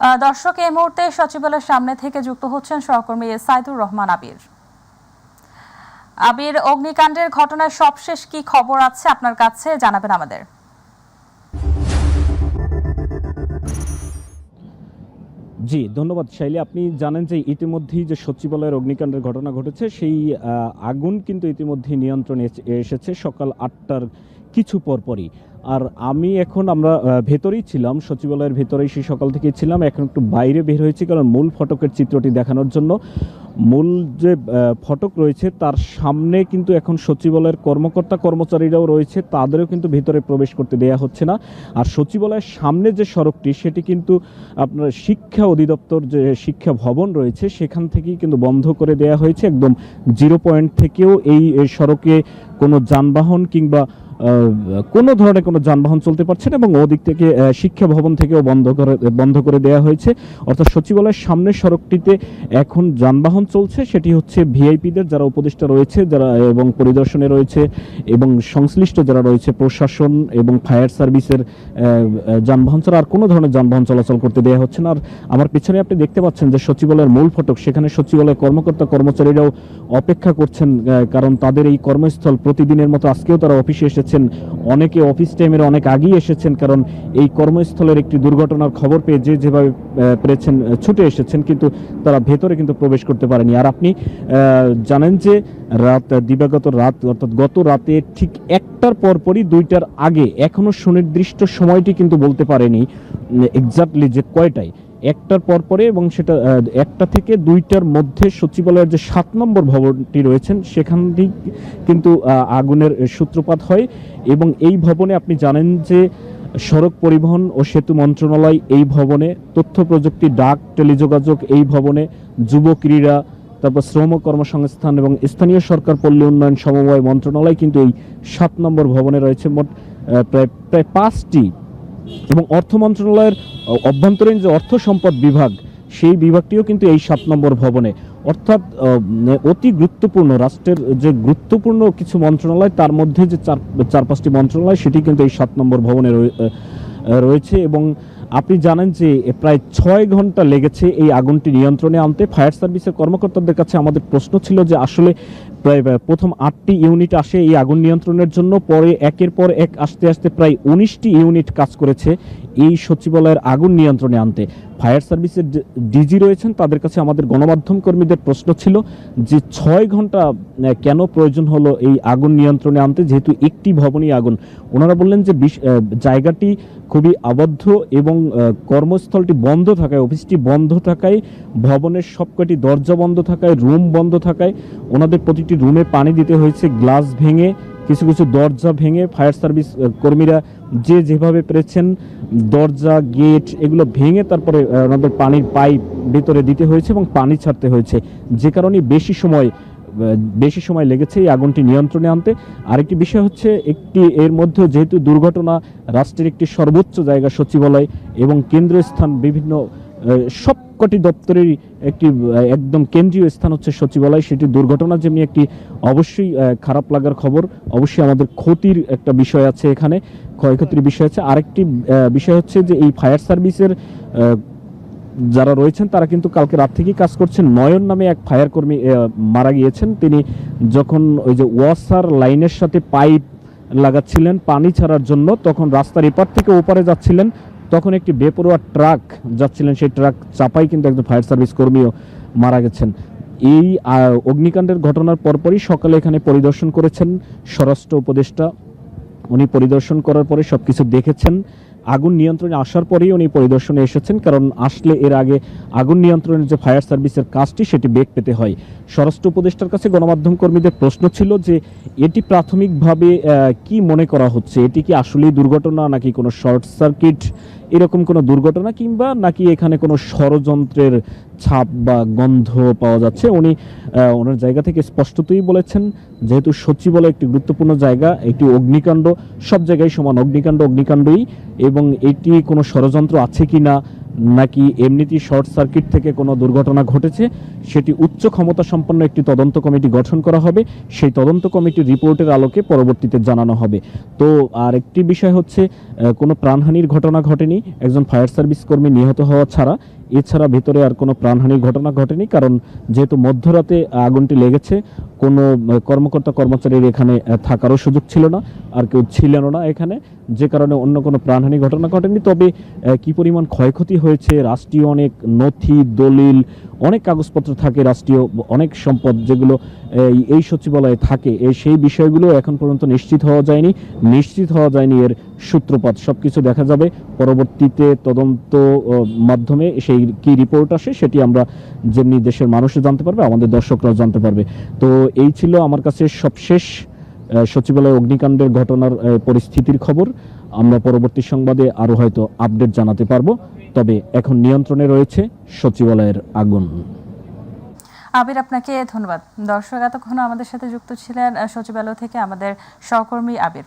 দর্শক, এই মুহূর্তে সচিবালয়ের সামনে থেকে যুক্ত হচ্ছেন সহকর্মী সাইদুর রহমান আবির। আবির, অগ্নিকাণ্ডের ঘটনায় সবশেষ কি খবর আছে আপনার কাছে? জানাবেন আমাদের। জি, ধন্যবাদ শাইলি। আপনি জানেন যে ইতিমধ্যেই যে সচিবালয়ের অগ্নিকাণ্ডের ঘটনা ঘটেছে, সেই আগুন কিন্তু ইতিমধ্যেই নিয়ন্ত্রণে এসে- এসেছে সকাল আটটার কিছু পরপরই। আর আমি এখন আমরা ভেতরেই ছিলাম, সচিবালয়ের ভেতরেই সেই সকাল থেকেই ছিলাম। এখন একটু বাইরে বের হয়েছি কারণ মূল ফটকের চিত্রটি দেখানোর জন্য। মূল যে ফটক রয়েছে তার সামনে কিন্তু এখন সচিবালয়ের কর্মকর্তা কর্মচারীরাও রয়েছে, তাদেরও কিন্তু ভেতরে প্রবেশ করতে দেয়া হচ্ছে না। আর সচিবালয়ের সামনে যে সড়কটি, সেটি কিন্তু আপনার শিক্ষা অধিদপ্তর যে শিক্ষা ভবন রয়েছে, সেখান থেকেই কিন্তু বন্ধ করে দেয়া হয়েছে। একদম জিরো পয়েন্ট থেকেও এই সড়কে কোনো যানবাহন কিংবা কোনো ধরনের কোনো যানবাহন চলতে পারছে না এবং ওদিক থেকে শিক্ষা ভবন থেকেও বন্ধ করে বন্ধ করে দেওয়া হয়েছে। অর্থাৎ সচিবালয়ের সামনের সড়কটিতে এখন যানবাহন চলছে। সেটি হচ্ছে ভিআইপিদের যারা উপদেষ্টা রয়েছে, যারা এবং পরিদর্শনে রয়েছে এবং সংশ্লিষ্ট যারা রয়েছে, প্রশাসন এবং ফায়ার সার্ভিসের যানবাহন ছাড়া আর কোনো ধরনের যানবাহন চলাচল করতে দেওয়া হচ্ছে না। আর আমার পিছনে আপনি দেখতে পাচ্ছেন যে সচিবালয়ের মূল ফটক, সেখানে সচিবালয়ের কর্মকর্তা কর্মচারীরাও অপেক্ষা করছেন কারণ তাদের এই কর্মস্থল প্রতিদিনের মতো আজকেও তারা অফিসে এসেছেন, অনেকে অফিস টাইমের অনেক আগেই এসেছেন, কারণ এই কর্মস্থলের একটি দুর্ঘটনার খবর পেয়ে যে যেভাবে পেরেছেন ছুটে এসেছেন, কিন্তু তারা ভেতরে কিন্তু প্রবেশ করতে পারেনি। আর আপনি জানেন যে রাত, দিবাগত রাত, অর্থাৎ গত রাতে ঠিক একটার পরপরই দুইটার আগে এখনও সুনির্দিষ্ট সময়টি কিন্তু বলতে পারেনি এক্স্যাক্টলি যে কয়টায়। একটার পর পরে এবং সেটা একটা থেকে দুইটার মধ্যে সচিবালয়ের যে সাত নম্বর ভবনটি রয়েছেন সেখান থেকে কিন্তু আগুনের সূত্রপাত হয় এবং এই ভবনে আপনি জানেন যে সড়ক পরিবহন ও সেতু মন্ত্রণালয় এই ভবনে তথ্য প্রযুক্তি, ডাক, টেলিযোগাযোগ এই ভবনে যুব ক্রীড়া, তারপর শ্রম কর্মসংস্থান এবং স্থানীয় সরকার পল্লী উন্নয়ন সমবায় মন্ত্রণালয় কিন্তু এই সাত নম্বর ভবনে রয়েছে। মোট প্রায় প্রায় পাঁচটি এবং অর্থ মন্ত্রণালয়ের অভ্যন্তরীণ যে অর্থ সম্পদ বিভাগ, সেই বিভাগটিও কিন্তু এই সাত নম্বর ভবনে। অর্থাৎ অতি গুরুত্বপূর্ণ, রাষ্ট্রের যে গুরুত্বপূর্ণ কিছু মন্ত্রণালয়, তার মধ্যে যে চার চার পাঁচটি মন্ত্রণালয়, সেটি কিন্তু এই সাত নম্বর ভবনে রয়েছে এবং আপনি জানেন যে প্রায় ছয় ঘণ্টা লেগেছে এই আগুনটি নিয়ন্ত্রণে আনতে। ফায়ার সার্ভিসের কর্মকর্তাদের কাছে আমাদের প্রশ্ন ছিল যে আসলে প্রায় প্রথম আটটি ইউনিট আসে এই আগুন নিয়ন্ত্রণের জন্য, পরে একের পর এক আসতে আসতে প্রায় উনিশটি ইউনিট কাজ করেছে। এই সচিবালয়ের আগুন নিয়ন্ত্রণে আনতে ফায়ার সার্ভিসের ডিজি রয়েছেন, তাদের কাছে আমাদের গণমাধ্যম কর্মীদের প্রশ্ন ছিল যে ছয় ঘণ্টা কেন প্রয়োজন হলো এই আগুন নিয়ন্ত্রণে আনতে? যেহেতু একটি ভবনই আগুন। ওনারা বললেন যে জায়গাটি খুবই আবদ্ধ এবং কর্মস্থলটি বন্ধ থাকায়, অফিসটি বন্ধ থাকায়, ভবনের সবকটি দরজা বন্ধ থাকায়, রুম বন্ধ থাকায়, ওনাদের প্রতিটি রুমে পানি দিতে হয়েছে, গ্লাস ভেঙে কিছু কিছু দরজা ভেঙে ফায়ার সার্ভিস কর্মীরা যে যেভাবে পেরেছেন দরজা গেট এগুলো ভেঙে তারপরে আহ, ওনাদের পানির পাইপ ভিতরে দিতে হয়েছে এবং পানি ছাড়তে হয়েছে। যে কারণে বেশি সময় বেশি সময় লেগেছে এই আগুনটি নিয়ন্ত্রণে আনতে। আরেকটি বিষয় হচ্ছে একটি এর মধ্যে যেহেতু দুর্ঘটনা রাষ্ট্রের একটি সর্বোচ্চ জায়গা সচিবালয় এবং কেন্দ্রীয় স্থান বিভিন্ন সবকটি দপ্তরেরই একটি একদম কেন্দ্রীয় স্থান হচ্ছে সচিবালয়। সেটি দুর্ঘটনা যেমনি একটি অবশ্যই খারাপ লাগার খবর, অবশ্যই আমাদের ক্ষতির একটা বিষয় আছে এখানে, ক্ষয়ক্ষতির বিষয় আছে। আরেকটি বিষয় হচ্ছে যে এই ফায়ার সার্ভিসের যারা রয়েছেন, তারা কিন্তু কালকে রাত থেকেই কাজ করছেন। নয়ন নামে এক ফায়ার কর্মী মারা গিয়েছেন। তিনি যখন ওই যে ওয়াসার লাইনের সাথে পাইপ লাগাচ্ছিলেন পানি ছাড়ার জন্য, তখন রাস্তার এপার থেকে ওপারে যাচ্ছিলেন। তখন একটি বেপরোয়া ট্রাক যাচ্ছিলেন, সেই ট্রাক চাপাই কিন্তু একজন ফায়ার সার্ভিস কর্মীও মারা গেছেন। এই অগ্নিকাণ্ডের ঘটনার পরপরই সকালে এখানে পরিদর্শন করেছেন স্বরাষ্ট্র উপদেষ্টা। উনি পরিদর্শন করার পরে সব কিছু দেখেছেন। আগুন নিয়ন্ত্রণে আসার পরেই উনি পরিদর্শনে এসেছেন, কারণ আসলে এর আগে আগুন নিয়ন্ত্রণের যে ফায়ার সার্ভিসের কাজটি সেটি বেগ পেতে হয়। স্বরাষ্ট্র উপদেষ্টার কাছে গণমাধ্যম কর্মীদের প্রশ্ন ছিল যে, এটি প্রাথমিকভাবে কি মনে করা হচ্ছে? এটি কি আসলেই দুর্ঘটনা নাকি কোনো শর্ট সার্কিট? এরকম কোনো দুর্ঘটনা কিংবা নাকি এখানে কোনো ষড়যন্ত্রের ছাপ বা গন্ধ পাওয়া যাচ্ছে? উনি ওনার জায়গা থেকে স্পষ্টতই বলেছেন, যেহেতু সচিবালয় একটি গুরুত্বপূর্ণ জায়গা, একটি অগ্নিকাণ্ড, সব জায়গায় সমান অগ্নিকাণ্ড, অগ্নিকাণ্ডই, এবং এটি কোনো ষড়যন্ত্র আছে কি না নাকি এমনিতেই শর্ট সার্কিট থেকে কোনো দুর্ঘটনা ঘটেছে? সেটি উচ্চ ক্ষমতা সম্পন্ন একটি তদন্ত কমিটি গঠন করা হবে। সেই তদন্ত কমিটির রিপোর্টের আলোকে পরবর্তীতে জানানো হবে। তো আর একটি বিষয় হচ্ছে কোনো প্রাণহানির ঘটনা ঘটেনি। একজন ফায়ার সার্ভিস কর্মী নিহত হওয়া ছাড়া এছাড়া ভেতরে আর কোনো প্রাণহানির ঘটনা ঘটেনি, কারণ যেহেতু মধ্যরাতে আগুনটি লেগেছে, কোনো কর্মকর্তা, কর্মচারীর এখানে থাকারও সুযোগ ছিল না, আর কেউ ছিলেন না এখানে, যে কারণে অন্য কোনো প্রাণহানি ঘটনা ঘটেনি। তবে কি পরিমাণ ক্ষয়ক্ষতি হয়েছে, রাষ্ট্রীয় অনেক নথি, দলিল, অনেক কাগজপত্র থাকে রাষ্ট্রীয়, অনেক সম্পদ যেগুলো এই সচিবালয়ে থাকে। এই সেই বিষয়গুলো এখন পর্যন্ত নিশ্চিত হওয়া যায়নি। নিশ্চিত হওয়া যায়নি এর সূত্রপাত। সবকিছু দেখা যাবে। পরবর্তীতে তদন্ত মাধ্যমে সেই কি রিপোর্ট আসে সেটি আমরা যেমনি দেশের মানুষও জানতে পারবে, আমাদের দর্শকরাও জানতে পারবে। তো এই ছিল আমার কাছে সবশেষ সচিবালয় অগ্নিকাণ্ডের ঘটনার পরিস্থিতির খবর। আমরা পরবর্তী সংবাদে আরও হয়তো আপডেট জানাতে পারব। তবে এখন নিয়ন্ত্রণে রয়েছে সচিবালয়ের আগুন। আবির আপনাকে ধন্যবাদ। দর্শক এতক্ষণ আমাদের সাথে যুক্ত ছিলেন সচিবালয় থেকে আমাদের সহকর্মী আবির।